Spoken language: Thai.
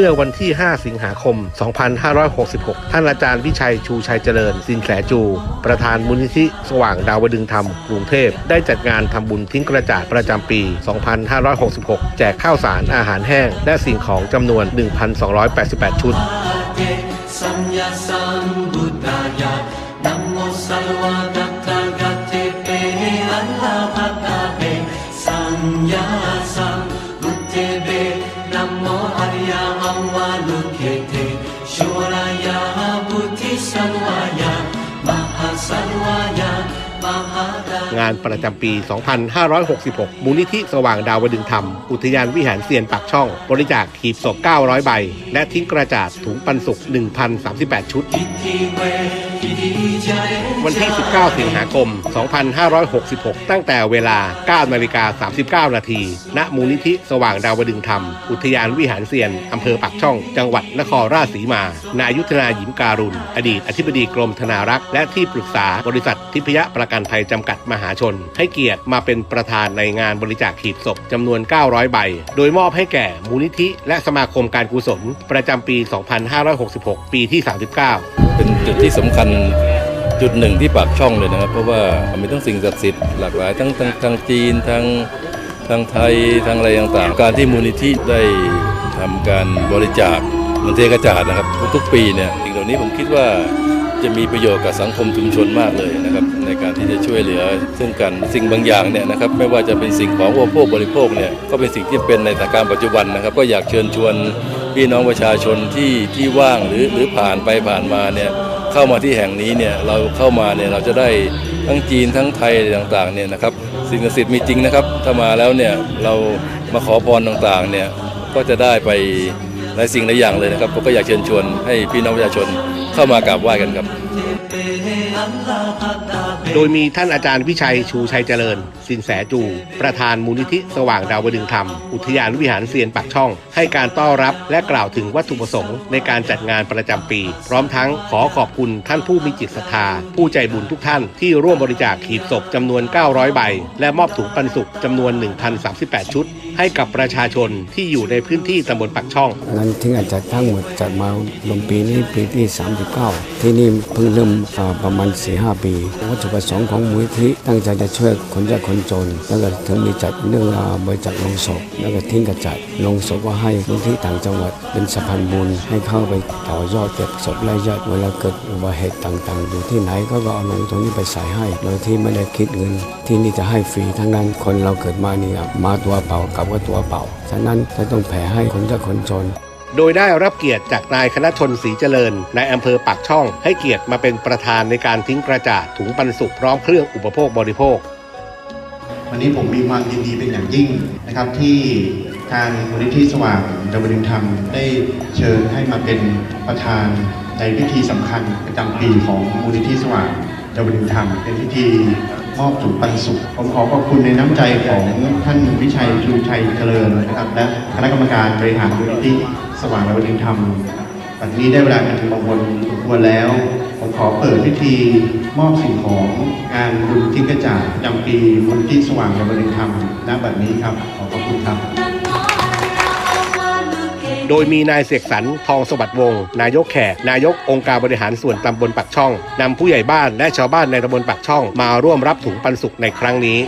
เมื่อวันที่ 5 สิงหาคม 2566 ท่านอาจารย์วิชัยชูชัยเจริญ สินแสจู ประธานมูลนิธิสว่างดาวดึงธรรมกรุงเทพ ได้จัดงานทำบุญทิ้งกระจาดประจำปี 2566 แจกข้าวสารอาหารแห้ง และสิ่งของจำนวน 1,288 ชุดสัมยา ชุรายาบุติสัลวายามหาสัลวายามหาดางานประจำปี 2566 มูลนิธิสว่างดาวดึงธรรม อุทยานวิหารเซียนปากช่อง บริจาคหีบศพ 900 ใบ และทิ้งกระจาดถุงปันสุก 1,038 ชุดอิทิเวันที่ 19 สิงหาคม 2566 ตั้งแต่เวลา 9 นาฬิกา 39 นาที ณ มูลนิธิสว่างดาวดึงธรรม อุทยานวิหารเซียน อำเภอปากช่อง จังหวัดนครราชสีมา นายุทธนาหยิมการุณ อดีตอธิบดีกรมธนารักษ์ และที่ปรึกษาบริษัททิพยประกันภัยจำกัดมหาชน ให้เกียรติมาเป็นประธานในงานบริจาคหีบศพจำนวน 900 ใบ โดยมอบให้แก่มูลนิธิ และสมาคมการกุศลประจำปี 2566 ปีที่ 39 เป็นจุดที่สำคัญ จุดหนึ่งที่ปากช่องเลยนะครับ เพราะว่ามีทั้งสิ่งศักดิ์สิทธิ์หลากหลายทั้งทางทางจีนทางทางไทยทางอะไรต่างๆ การที่มูลนิธิได้ทำการบริจาคเงินเทกระจาดนะครับ ทุกๆปีเนี่ยสิ่งเหล่านี้ผมคิดว่าจะมีประโยชน์กับสังคมชุมชนมากเลยนะครับ ในการที่จะช่วยเหลือ ซึ่งกันสิ่งบางอย่างเนี่ยนะครับไม่ว่าจะเป็นสิ่งของอุปโภคบริโภคเนี่ยก็เป็นสิ่งที่เป็นในสถานการณ์ปัจจุบันนะครับ ก็อยากเชิญชวนพี่น้องประชาชนที่ที่ว่างหรือหรือผ่านไปผ่านมาเนี่ย เข้ามาที่แห่งนี้เนี่ยเราเข้ามาเนี่ยเราจะได้ทั้งจีนทั้งไทยต่างๆเนี่ยนะครับสิ่งศักดิ์สิทธิ์มีจริงนะครับ ถ้ามาแล้วเนี่ยเรามาขอพรต่างๆเนี่ยก็จะได้ไปหลายสิ่งหลายอย่างเลยนะครับผมก็อยากเชิญชวนให้พี่น้องประชาชนเข้ามากราบไหว้กันครับ โดยมีท่านอาจารย์วิชัยชูชัยเจริญ สินแสจู ประธานมูลนิธิสว่างดาวดึงธรรม อุทยานวิหารเซียนปากช่อง ให้การต้อนรับและกล่าวถึงวัตถุประสงค์ในการจัดงานประจำปี พร้อมทั้งขอขอบคุณท่านผู้มีจิตศรัทธา ผู้ใจบุญทุกท่านที่ร่วมบริจาคหีบศพจำนวน 900 ใบ และมอบถุงปันสุกจำนวน 1,038 ชุด ให้กับประชาชนที่อยู่ในพื้นที่ตำบลปากช่องงานทิ้งอาจจะทั้งหมดจัดมาลงปีนี้ปีที่ 39 ที่นี่เพิ่งเริ่มประมาณ4-5ปีวัตถุประสงค์ของมูลที่ตั้งใจจะช่วยคนยากคนจนแล้วก็ถึงมีจัดเรื่องอ่าบริจาคลงศพแล้วก็ทิ้งกระจัดลงศพก็ให้มูลที่ต่างจังหวัดเป็นสะพานบุญให้เข้าไปต่อยอดเก็บศพรายยอดเวลาเกิดอุบัติเหตุต่างๆ อยู่ที่ไหนก็ก็เอาลงตรงนี้ไปใส่ให้ โดยที่ไม่ได้คิดเงิน ที่นี่จะให้ฟรีทั้งนั้นคนเราเกิดมานี่มาตัวเปล่ากลับก็ตัวเปล่าฉะนั้นจะต้องแผ่ให้คนยากคนจน โดยได้รับเกียรติจากนายคณะชนศรีเจริญนายอำเภอปากช่อง ให้เกียรติมาเป็นประธานในการทิ้งกระจาดถุงปันสุกพร้อมเครื่องอุปโภคบริโภค วันนี้ผมมีความยินดีเป็นอย่างยิ่งนะครับที่ทางมูลนิธิสว่างดาวดึงธรรมได้เชิญให้มาเป็นประธานในพิธีสำคัญประจำปีของมูลนิธิสว่างดาวดึงธรรมเป็นพิธี มอบสู่ปันสุข ผมขอขอบคุณในน้ำใจของท่านวิชัยชูชัยเจริญนะครับ และคณะกรรมการบริหารมูลนิธิสว่างดาวดีธรรมวันนี้ได้เวลาเป็นมงคลสมควรแล้ว ผมขอเปิดพิธีมอบสิ่งของงานบุญทิ่กระจายจำปีมูลนิธิสว่างในบริธรรมณบัดนี้ครับ ขอขอบคุณครับ โดยมีนายเสกสรรทองสวัสดิ์วงศ์นายกแขก นายกองค์การบริหารส่วนตำบลปักช่องนำผู้ใหญ่บ้านและชาวบ้านในตำบลปักช่อง มาร่วมรับถุงปันสุกในครั้งนี้